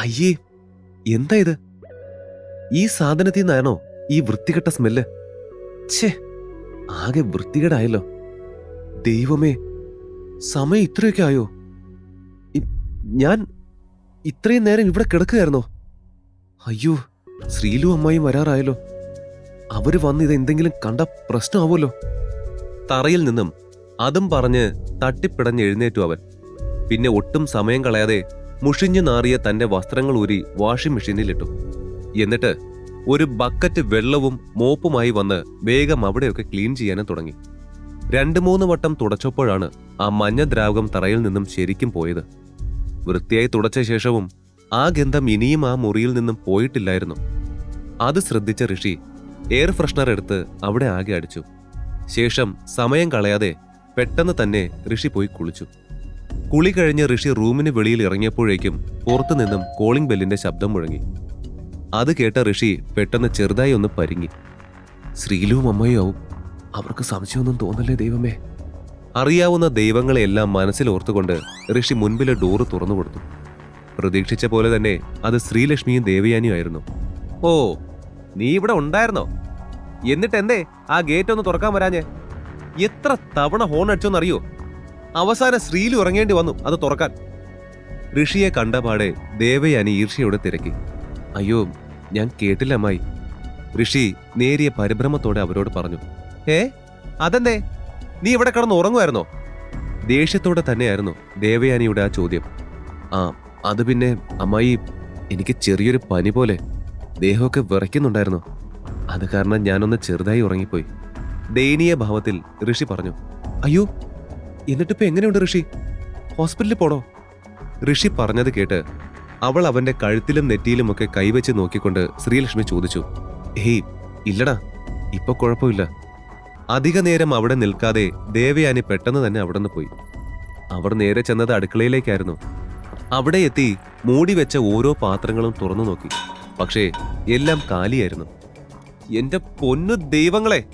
അയ്യേ എന്താ ഇത്? ഈ സാധനത്തിൽ നിന്നാണോ ഈ വൃത്തികെട്ട സ്മെല്ല്? ഛേ ആകെ വൃത്തികേടായല്ലോ. ദൈവമേ സമയം ഇത്രയൊക്കെ ആയോ? ഞാൻ ഇത്രയും നേരം ഇവിടെ കിടക്കുകയായിരുന്നോ? അയ്യോ ശ്രീലു അമ്മായും വരാറായല്ലോ. അവർ വന്ന് ഇത് എന്തെങ്കിലും കണ്ട പ്രശ്നമാവുമല്ലോ. തറയിൽ നിന്നും അതും പറഞ്ഞ് തട്ടിപ്പിടഞ്ഞ് എഴുന്നേറ്റു അവൻ. പിന്നെ ഒട്ടും സമയം കളയാതെ മുഷിഞ്ഞു നാറിയ തന്റെ വസ്ത്രങ്ങൾ ഊരി വാഷിംഗ് മെഷീനിലിട്ടു. എന്നിട്ട് ഒരു ബക്കറ്റ് വെള്ളവും മോപ്പുമായി വന്ന് വേഗം അവിടെയൊക്കെ ക്ലീൻ ചെയ്യാനും തുടങ്ങി. രണ്ടു മൂന്ന് വട്ടം തുടച്ചപ്പോഴാണ് ആ മഞ്ഞ ദ്രാവകം തറയിൽ നിന്നും ശരിക്കും പോയത്. വൃത്തിയായി തുടച്ച ശേഷവും ആ ഗന്ധം ഇനിയും ആ മുറിയിൽ നിന്നും പോയിട്ടില്ലായിരുന്നു. അത് ശ്രദ്ധിച്ച ഋഷി എയർ ഫ്രഷ്നർ എടുത്ത് അവിടെ ആകെ അടിച്ചു. ശേഷം സമയം കളയാതെ പെട്ടെന്ന് തന്നെ ഋഷി പോയി കുളിച്ചു. കുളി കഴിഞ്ഞ് ഋഷി റൂമിന് വെളിയിൽ ഇറങ്ങിയപ്പോഴേക്കും പുറത്തുനിന്നും കോളിംഗ് ബെല്ലിന്റെ ശബ്ദം മുഴങ്ങി. അത് കേട്ട ഋഷി പെട്ടെന്ന് ചെറുതായി ഒന്ന് പരിങ്ങി. ശ്രീലുവും അമ്മയാവും അവർക്ക് സംശയമൊന്നും തോന്നല്ലേ ദൈവമേ? അറിയാവുന്ന ദൈവങ്ങളെയെല്ലാം മനസ്സിൽ ഓർത്തുകൊണ്ട് ഋഷി മുൻപിലെ ഡോറ് തുറന്നു കൊടുത്തു. പ്രതീക്ഷിച്ച പോലെ തന്നെ അത് ശ്രീലക്ഷ്മിയും ദേവയാനിയും ആയിരുന്നു. ഓ നീ ഇവിടെ ഉണ്ടായിരുന്നോ? എന്നിട്ട് എന്തേ ആ ഗേറ്റ് ഒന്ന് തുറക്കാൻ വരാഞ്ഞേ? എത്ര തവണ ഹോൺ അടിച്ചോന്നറിയോ? അവസാനം ശ്രീലു ഉറങ്ങേണ്ടി വന്നു അത് തുറക്കാൻ. ഋഷിയെ കണ്ടപാടെ ദേവയാനി ഈർഷ്യയോടെ തിരക്കി. അയ്യോ ഞാൻ കേട്ടില്ല അമ്മായി. ഋഷി നേരിയ പരിഭ്രമത്തോടെ അവരോട് പറഞ്ഞു ഏ അതെന്തേ? നീ ഇവിടെ കിടന്ന് ഉറങ്ങുമായിരുന്നോ? ദേഷ്യത്തോടെ തന്നെയായിരുന്നു ദേവയാനിയുടെ ആ ചോദ്യം. ആ അത് പിന്നെ അമ്മായി എനിക്ക് ചെറിയൊരു പനി പോലെ. ദേഹമൊക്കെ വിറയ്ക്കുന്നുണ്ടായിരുന്നു. അത് കാരണം ഞാനൊന്ന് ചെറുതായി ഉറങ്ങിപ്പോയി. ദയനീയ ഭാവത്തിൽ ഋഷി പറഞ്ഞു അയ്യോ എന്നിട്ടിപ്പോ എങ്ങനെയുണ്ട് ഋഷി? ഹോസ്പിറ്റലിൽ പോണോ? ഋഷി പറഞ്ഞത് കേട്ട് അവൾ അവന്റെ കഴുത്തിലും നെറ്റിയിലുമൊക്കെ കൈവച്ച് നോക്കിക്കൊണ്ട് ശ്രീലക്ഷ്മി ചോദിച്ചു ഹേയ് ഇല്ലടാ ഇപ്പൊ കുഴപ്പമില്ല. അധിക നേരം അവിടെ നിൽക്കാതെ ദേവയാനി പെട്ടെന്ന് തന്നെ അവിടെ നിന്ന് പോയി. അവർ നേരെ ചെന്നത് അടുക്കളയിലേക്കായിരുന്നു. അവിടെ എത്തി മൂടി വെച്ച ഓരോ പാത്രങ്ങളും തുറന്നു നോക്കി. പക്ഷേ എല്ലാം കാലിയായിരുന്നു. എന്റെ പൊന്നു ദൈവങ്ങളെ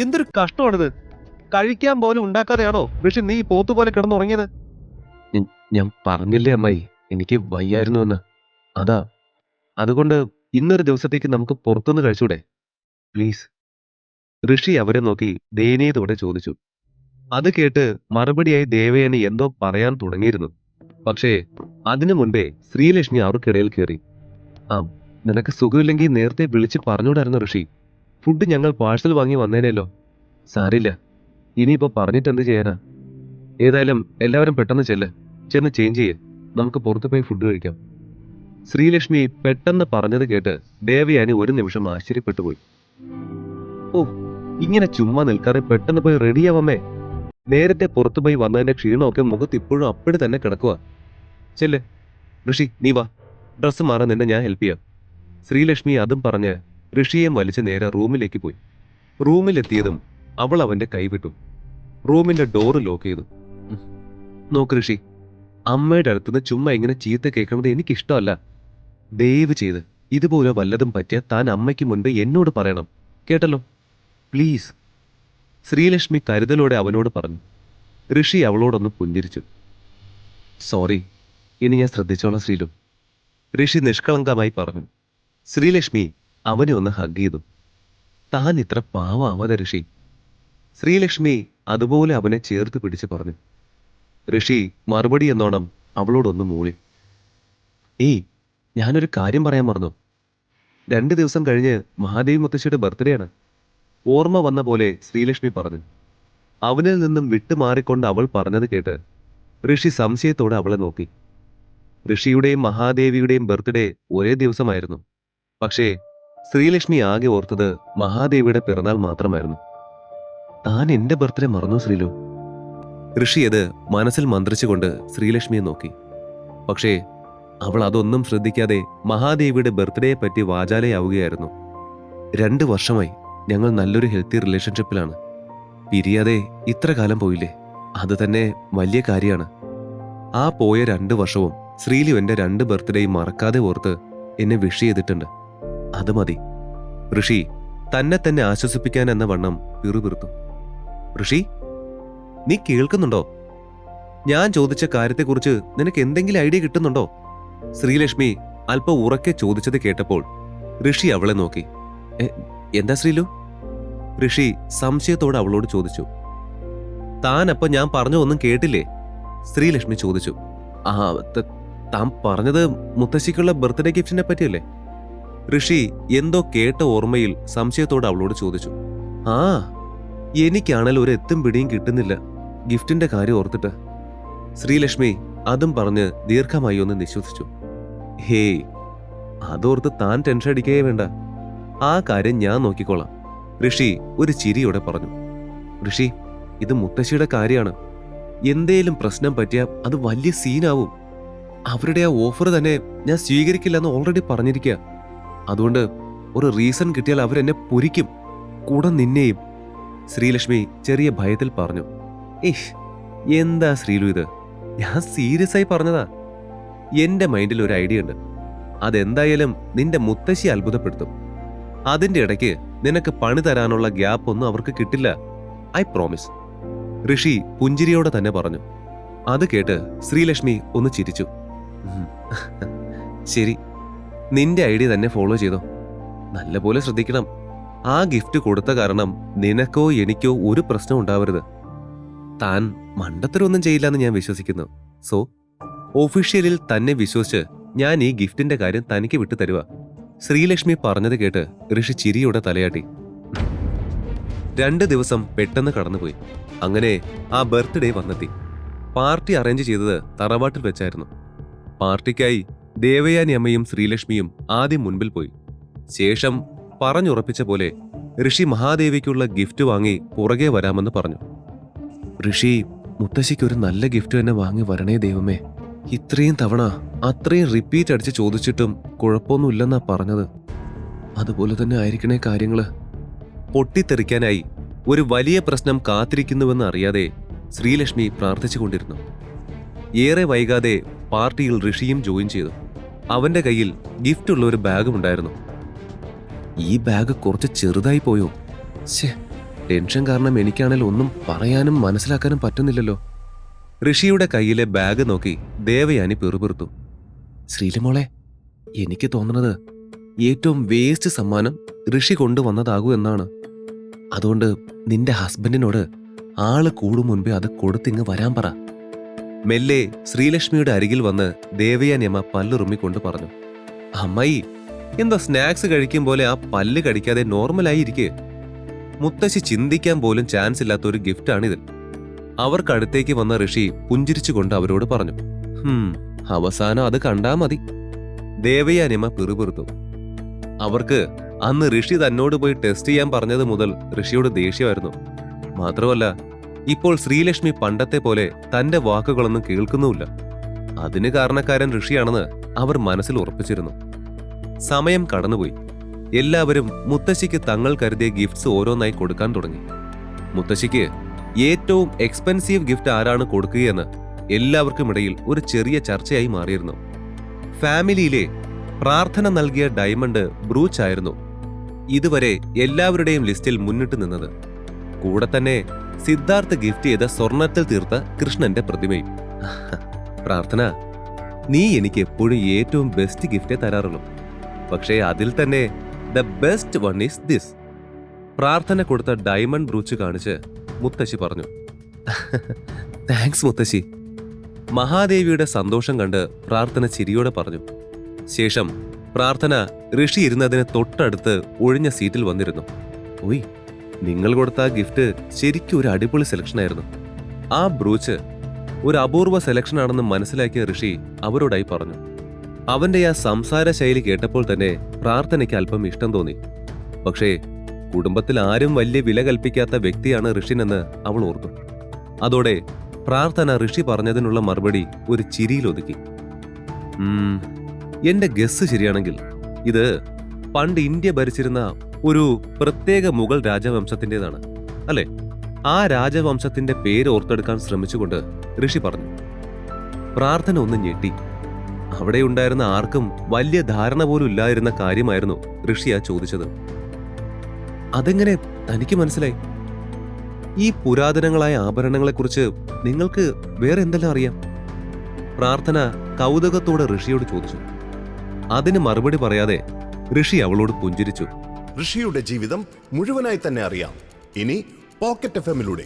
എന്തൊരു കഷ്ടമാണിത്? കഴിക്കാൻ പോലും ഉണ്ടാക്കാതെയാണോ ഋഷി നീ പോത്തുപോലെ കിടന്നുറങ്ങിയത്? ഞാൻ പറഞ്ഞില്ലേ അമ്മായി എനിക്ക് വയ്യായിരുന്നു എന്ന്. അതാ അതുകൊണ്ട് ഇന്നൊരു ദിവസത്തേക്ക് നമുക്ക് പുറത്തുനിന്ന് കഴിച്ചൂടെ? പ്ലീസ്. ഋഷി അവരെ നോക്കി ദയനീയതോടെ ചോദിച്ചു. അത് കേട്ട് മറുപടിയായി ദേവയാനി എന്തോ പറയാൻ തുടങ്ങിയിരുന്നു. പക്ഷേ അതിനു മുൻപേ ശ്രീലക്ഷ്മി അവർക്കിടയിൽ കയറി ആ നിനക്ക് സുഖമില്ലെങ്കിൽ നേരത്തെ വിളിച്ച് പറഞ്ഞൂടായിരുന്നു ഋഷി. ഫുഡ് ഞങ്ങൾ പാഴ്സൽ വാങ്ങി വന്നേനല്ലോ സാരില്ല. ഇനിയിപ്പോ പറഞ്ഞിട്ട് എന്ത് ചെയ്യാനാ? ഏതായാലും എല്ലാവരും പെട്ടെന്ന് ചെല്ല്. ചെന്ന് ചേഞ്ച് ചെയ്യ്. നമുക്ക് പുറത്തു പോയി ഫുഡ് കഴിക്കാം. ശ്രീലക്ഷ്മി പെട്ടെന്ന് പറഞ്ഞത് കേട്ട് ദേവയാനി ഒരു നിമിഷം ആശ്ചര്യപ്പെട്ടു പോയി. ഓ ഇങ്ങനെ ചുമ്മാ നിൽക്കാതെ പെട്ടെന്ന് പോയി റെഡിയാവമ്മേ നേരത്തെ പുറത്തു പോയി വന്നതിന്റെ ക്ഷീണമൊക്കെ മുഖത്ത് ഇപ്പോഴും അപ്പടി തന്നെ കിടക്കുക ചെല്ല്. ഋഷി നീ വാ. ഡ്രസ്സ് മാറാൻ നിന്നെ ഞാൻ ഹെൽപ്പ് ചെയ്യാം. ശ്രീലക്ഷ്മി അതും പറഞ്ഞ് ഋഷിയെയും വലിച്ച് നേരെ റൂമിലേക്ക് പോയി. റൂമിലെത്തിയതും അവൾ അവന്റെ കൈവിട്ടു റൂമിന്റെ ഡോറ് ലോക്ക് ചെയ്തു. നോക്ക് ഋഷി അമ്മയുടെ അടുത്തുനിന്ന് ചുമ്മാ ഇങ്ങനെ ചീത്ത കേൾക്കുന്നത് എനിക്കിഷ്ടമല്ല. ദയവ് ചെയ്ത് ഇതുപോലെ വല്ലതും പറ്റിയ താൻ അമ്മയ്ക്ക് മുൻപ് എന്നോട് പറയണം. കേട്ടല്ലോ? പ്ലീസ്. ശ്രീലക്ഷ്മി കരുതലോടെ അവനോട് പറഞ്ഞു. ഋഷി അവളോടൊന്ന് പുഞ്ചിരിച്ചു. സോറി ഇനി ഞാൻ ശ്രദ്ധിച്ചോളാം ശ്രീലു. ഋഷി നിഷ്കളങ്കമായി പറഞ്ഞു. ശ്രീലക്ഷ്മി അവനെ ഒന്ന് ഹഗ് ചെയ്തു. താൻ ഇത്ര പാവാവാതെ ഋഷി ശ്രീലക്ഷ്മി അതുപോലെ അവനെ ചേർത്ത് പിടിച്ച് പറഞ്ഞു. ഋഷി മറുപടി എന്നോണം അവളോടൊന്ന് മൂളി. ഏയ് ഞാനൊരു കാര്യം പറയാൻ മറന്നു. രണ്ട് ദിവസം കഴിഞ്ഞ് മഹാദേവി മുത്തശ്ശിയുടെ ബർത്ത്ഡേ ആണ്. ഓർമ്മ വന്ന പോലെ ശ്രീലക്ഷ്മി പറഞ്ഞു. അവനിൽ നിന്നും വിട്ടുമാറിക്കൊണ്ട് അവൾ പറഞ്ഞത് കേട്ട് ഋഷി സംശയത്തോടെ അവളെ നോക്കി. ഋഷിയുടെയും മഹാദേവിയുടെയും ബർത്ത്ഡേ ഒരേ ദിവസമായിരുന്നു. പക്ഷേ ശ്രീലക്ഷ്മി ആകെ ഓർത്തത് മഹാദേവിയുടെ പിറന്നാൾ മാത്രമായിരുന്നു. താൻ എന്റെ ബർത്ത്ഡേ മറന്നു ശ്രീലു? ഋഷി അത് മനസ്സിൽ മന്ത്രിച്ചുകൊണ്ട് ശ്രീലക്ഷ്മിയെ നോക്കി. പക്ഷേ അവൾ അതൊന്നും ശ്രദ്ധിക്കാതെ മഹാദേവിയുടെ ബർത്ത്ഡേയെ പറ്റി വാചാലയാവുകയായിരുന്നു. രണ്ട് വർഷമായി ഞങ്ങൾ നല്ലൊരു ഹെൽത്തി റിലേഷൻഷിപ്പിലാണ്. പിരിയാതെ ഇത്ര കാലം പോയില്ലേ? അത് തന്നെ വലിയ കാര്യമാണ്. ആ പോയ രണ്ട് വർഷവും ശ്രീലു എന്റെ രണ്ട് ബർത്ത്ഡേയും മറക്കാതെ ഓർത്ത് എന്നെ വിഷ് ചെയ്തിട്ടുണ്ട്. അത് മതി. ഋഷി തന്നെ തന്നെ ആശ്വസിപ്പിക്കാൻ എന്ന വണ്ണം പിറുപിറുത്തു. ഋഷി നീ കേൾക്കുന്നുണ്ടോ? ഞാൻ ചോദിച്ച കാര്യത്തെക്കുറിച്ച് നിനക്ക് എന്തെങ്കിലും ഐഡിയ കിട്ടുന്നുണ്ടോ? ശ്രീലക്ഷ്മി അല്പം ഉറക്കെ ചോദിച്ചത് കേട്ടപ്പോൾ ഋഷി അവളെ നോക്കി. എന്താ ശ്രീലു? ഋഷി സംശയത്തോടെ അവളോട് ചോദിച്ചു. താൻ അപ്പൊ ഞാൻ പറഞ്ഞു ഒന്നും കേട്ടില്ലേ? ശ്രീലക്ഷ്മി ചോദിച്ചു. ആ താൻ പറഞ്ഞത് മുത്തശ്ശിക്കുള്ള ബർത്ത്ഡേ ഗിഫ്റ്റിനെ പറ്റിയല്ലേ? ഋഷി എന്തോ കേട്ട ഓർമ്മയിൽ സംശയത്തോടെ അവളോട് ചോദിച്ചു. ആ എനിക്കാണല്ലോ ഒരു എത്തും പിടിയും കിട്ടുന്നില്ല. ഗിഫ്റ്റിന്റെ കാര്യം ഓർത്തിട്ട്. ശ്രീലക്ഷ്മി അതും പറഞ്ഞ് ദീർഘമായി ഒന്ന് നിശ്വസിച്ചു. ഹേയ് അതോർത്ത് താൻ ടെൻഷൻ അടിക്കേ വേണ്ട. ആ കാര്യം ഞാൻ നോക്കിക്കോളാം. ഋഷി ഒരു ചിരിയോടെ പറഞ്ഞു. ഋഷി ഇത് മുത്തശ്ശിയുടെ കാര്യമാണ്. എന്തേലും പ്രശ്നം പറ്റിയാൽ അത് വലിയ സീനാവും. അവരുടെ ആ ഓഫർ തന്നെ ഞാൻ സ്വീകരിക്കില്ല എന്ന് ഓൾറെഡി പറഞ്ഞിരിക്കുക അതുകൊണ്ട് ഒരു റീസൺ കിട്ടിയാൽ അവരെന്നെ പൊരിക്കും. കൂടെ നിന്നെയും. ശ്രീലക്ഷ്മി ചെറിയ ഭയത്തിൽ പറഞ്ഞു ഇഷ് എന്താ ശ്രീലു ഇത്? ഞാൻ സീരിയസ് ആയി പറഞ്ഞതാ. എന്റെ മൈൻഡിൽ ഒരു ഐഡിയ ഉണ്ട്. അതെന്തായാലും നിന്റെ മുത്തശ്ശി അത്ഭുതപ്പെടുത്തും. അതിന്റെ ഇടയ്ക്ക് നിനക്ക് പണി തരാനുള്ള ഗ്യാപ്പ് ഒന്നും അവർക്ക് കിട്ടില്ല ഐ പ്രോമിസ്. ഋഷി പുഞ്ചിരിയോടെ തന്നെ പറഞ്ഞു. അത് കേട്ട് ശ്രീലക്ഷ്മി ഒന്ന് ചിരിച്ചു. ശരി. നിന്റെ ഐഡിയ തന്നെ ഫോളോ ചെയ്തോ. നല്ലപോലെ ശ്രദ്ധിക്കണം. ആ ഗിഫ്റ്റ് കൊടുത്ത കാരണം നിനക്കോ എനിക്കോ ഒരു പ്രശ്നം ഉണ്ടാവരുത്. താൻ മണ്ടത്തരൊന്നും ചെയ്യില്ല എന്ന് ഞാൻ വിശ്വസിക്കുന്നു. സോ ഒഫീഷ്യലിൽ തന്നെ വിശ്വസിച്ച് ഞാൻ ഈ ഗിഫ്റ്റിന്റെ കാര്യം തനിക്ക് വിട്ടു തരുക. ശ്രീലക്ഷ്മി പറഞ്ഞത് കേട്ട് ഋഷി ചിരിയുടെ തലയാട്ടി. രണ്ട് ദിവസം പെട്ടെന്ന് കടന്നുപോയി. അങ്ങനെ ആ ബർത്ത്ഡേ വന്നെത്തി. പാർട്ടി അറേഞ്ച് ചെയ്തത് തറവാട്ടിൽ വെച്ചായിരുന്നു. പാർട്ടിക്കായി ദേവയാനി അമ്മയും ശ്രീലക്ഷ്മിയും ആദ്യം മുൻപിൽ പോയി. ശേഷം പറഞ്ഞുറപ്പിച്ച പോലെ ഋഷി മഹാദേവിക്കുള്ള ഗിഫ്റ്റ് വാങ്ങി പുറകെ വരാമെന്ന് പറഞ്ഞു. ഋഷി മുത്തശ്ശിക്ക് ഒരു നല്ല ഗിഫ്റ്റ് തന്നെ വാങ്ങി വരണേ ദൈവമേ. ഇത്രയും തവണ അത്രയും റിപ്പീറ്റ് അടിച്ച് ചോദിച്ചിട്ടും കുഴപ്പമൊന്നുമില്ലെന്നാ പറഞ്ഞത്. അതുപോലെ തന്നെ ആയിരിക്കണേ കാര്യങ്ങൾ. പൊട്ടിത്തെറിക്കാനായി ഒരു വലിയ പ്രശ്നം കാത്തിരിക്കുന്നുവെന്ന് അറിയാതെ ശ്രീലക്ഷ്മി പ്രാർത്ഥിച്ചുകൊണ്ടിരുന്നു ഏറെ വൈകാതെ പാർട്ടിയിൽ ഋഷിയും ജോയിൻ ചെയ്തു. അവന്റെ കയ്യിൽ ഗിഫ്റ്റുള്ള ഒരു ബാഗും ഉണ്ടായിരുന്നു. ഈ ബാഗ് കുറച്ച് ചെറുതായി പോയോ? ടെൻഷൻ കാരണം എനിക്കാണെങ്കിൽ ഒന്നും പറയാനും മനസ്സിലാക്കാനും പറ്റുന്നില്ലല്ലോ. ഋഷിയുടെ കയ്യിലെ ബാഗ് നോക്കി ദേവയാനി പെറുപിറുത്തു. ശ്രീലമോളെ എനിക്ക് തോന്നുന്നത് ഏറ്റവും വേസ്റ്റ് സമ്മാനം ഋഷി കൊണ്ടുവന്നതാകൂ എന്നാണ്. അതുകൊണ്ട് നിന്റെ ഹസ്ബൻഡിനോട് ആൾ കൂടും മുൻപേ അത് കൊടുത്തിങ്ങ് വരാൻ പറ. മെല്ലെ ശ്രീലക്ഷ്മിയുടെ അരികിൽ വന്ന് ദേവയാനിയമ്മ പല്ലുറുമ്മിക്കൊണ്ട് പറഞ്ഞു. അമ്മായി എന്തോ സ്നാക്സ് കഴിക്കും പോലെ ആ പല്ല് കടിക്കാതെ നോർമലായി ഇരിക്കേ മുത്തശ്ശി ചിന്തിക്കാൻ പോലും ചാൻസ് ഇല്ലാത്ത ഒരു ഗിഫ്റ്റാണിത് അവർക്കടുത്തേക്ക് വന്ന ഋഷി പുഞ്ചിരിച്ചുകൊണ്ട് അവരോട് പറഞ്ഞു ഹും അവസാനം അത് കണ്ടാ മതി. ദേവയാനിമ പിറുപിറുത്തു. അവർക്ക് അന്ന് ഋഷി തന്നോട് പോയി ടെസ്റ്റ് ചെയ്യാൻ പറഞ്ഞത് മുതൽ ഋഷിയോട് ദേഷ്യമായിരുന്നു. മാത്രമല്ല ഇപ്പോൾ ശ്രീലക്ഷ്മി പണ്ടത്തെ പോലെ തന്റെ വാക്കുകളൊന്നും കേൾക്കുന്നുമില്ല. അതിന് കാരണക്കാരൻ ഋഷിയാണെന്ന് അവർ മനസ്സിൽ ഉറപ്പിച്ചിരുന്നു. സമയം കടന്നുപോയി. എല്ലാവരും മുത്തശ്ശിക്ക് തങ്ങൾ കരുതിയ ഗിഫ്റ്റ്സ് ഓരോന്നായി കൊടുക്കാൻ തുടങ്ങി. മുത്തശ്ശിക്ക് ഏറ്റവും എക്സ്പെൻസീവ് ഗിഫ്റ്റ് ആരാണ് കൊടുക്കുകയെന്ന് എല്ലാവർക്കും ഇടയിൽ ഒരു ചെറിയ ചർച്ചയായി മാറിയിരുന്നു. ഫാമിലിയിലെ പ്രാർത്ഥന നൽകിയ ഡയമണ്ട് ബ്രൂച്ച് ആയിരുന്നു ഇതുവരെ എല്ലാവരുടെയും ലിസ്റ്റിൽ മുന്നിട്ട് നിന്നത്. കൂടെ തന്നെ സിദ്ധാർത്ഥ് ഗിഫ്റ്റ് ചെയ്ത സ്വർണത്തിൽ തീർത്ത കൃഷ്ണന്റെ പ്രതിമയും. പ്രാർത്ഥന നീ എനിക്ക് എപ്പോഴും ഏറ്റവും ബെസ്റ്റ് ഗിഫ്റ്റേ തരാറുള്ളൂ. പക്ഷേ അതിൽ തന്നെ the best one is this Prarthana കൊടുത്ത ഡയമണ്ട് ബ്രൂച്ച് കാണിച്ച് മുത്തശ്ശി പറഞ്ഞു. താങ്ക്സ് മുത്തശ്ശി. മഹാദേവിയുടെ സന്തോഷം കണ്ട് പ്രാർത്ഥന ചിരിയോടെ പറഞ്ഞു. ശേഷം പ്രാർത്ഥന ഋഷി ഇരുന്നതിന് തൊട്ടടുത്ത് ഒഴിഞ്ഞ സീറ്റിൽ വന്നിരുന്നു. ഓയ് നിങ്ങൾ കൊടുത്ത ആ ഗിഫ്റ്റ് ശരിക്കും ഒരു അടിപൊളി സെലക്ഷനായിരുന്നു ആ ബ്രൂച്ച് ഒരു അപൂർവ സെലക്ഷൻ ആണെന്ന് മനസ്സിലാക്കിയ ഋഷി അവരോടായി പറഞ്ഞു. അവന്റെ ആ സംസാര ശൈലി കേട്ടപ്പോൾ തന്നെ പ്രാർത്ഥനയ്ക്ക് അല്പം ഇഷ്ടം തോന്നി. പക്ഷേ കുടുംബത്തിൽ ആരും വലിയ വില കൽപ്പിക്കാത്ത വ്യക്തിയാണ് ഋഷിനെന്ന് അവൾ ഓർത്തു. അതോടെ പ്രാർത്ഥന ഋഷി പറഞ്ഞതിനുള്ള മറുപടി ഒരു ഉം, എന്റെ ഗസ് ശരിയാണെങ്കിൽ ഇത് പണ്ട് ഇന്ത്യ ഭരിച്ചിരുന്ന ഒരു പ്രത്യേക മുഗൾ രാജവംശത്തിന്റെതാണ് അല്ലേ? ആ രാജവംശത്തിന്റെ പേര് ഓർത്തെടുക്കാൻ ശ്രമിച്ചുകൊണ്ട് ഋഷി പറഞ്ഞു. പ്രാർത്ഥന ഒന്ന് ഞെട്ടി. അവിടെ ഉണ്ടായിരുന്ന ആർക്കും വലിയ ധാരണ പോലും ഇല്ലായിരുന്ന കാര്യമായിരുന്നു ഋഷിയ ചോദിച്ചത്. അതെങ്ങനെ തനിക്ക് മനസ്സിലായി? ഈ പുരാതനങ്ങളായ ആഭരണങ്ങളെക്കുറിച്ച് നിങ്ങൾക്ക് വേറെ എന്തെല്ലാം അറിയാം? പ്രാർത്ഥന കൗതുകത്തോടെ ഋഷിയോട് ചോദിച്ചു. അതിന് മറുപടി പറയാതെ ഋഷി അവളോട് പുഞ്ചിരിച്ചു. ഋഷിയുടെ ജീവിതം മുഴുവനായി തന്നെ അറിയാം. ഇനി പോക്കറ്റ് എഫ് എമ്മിലൂടെ.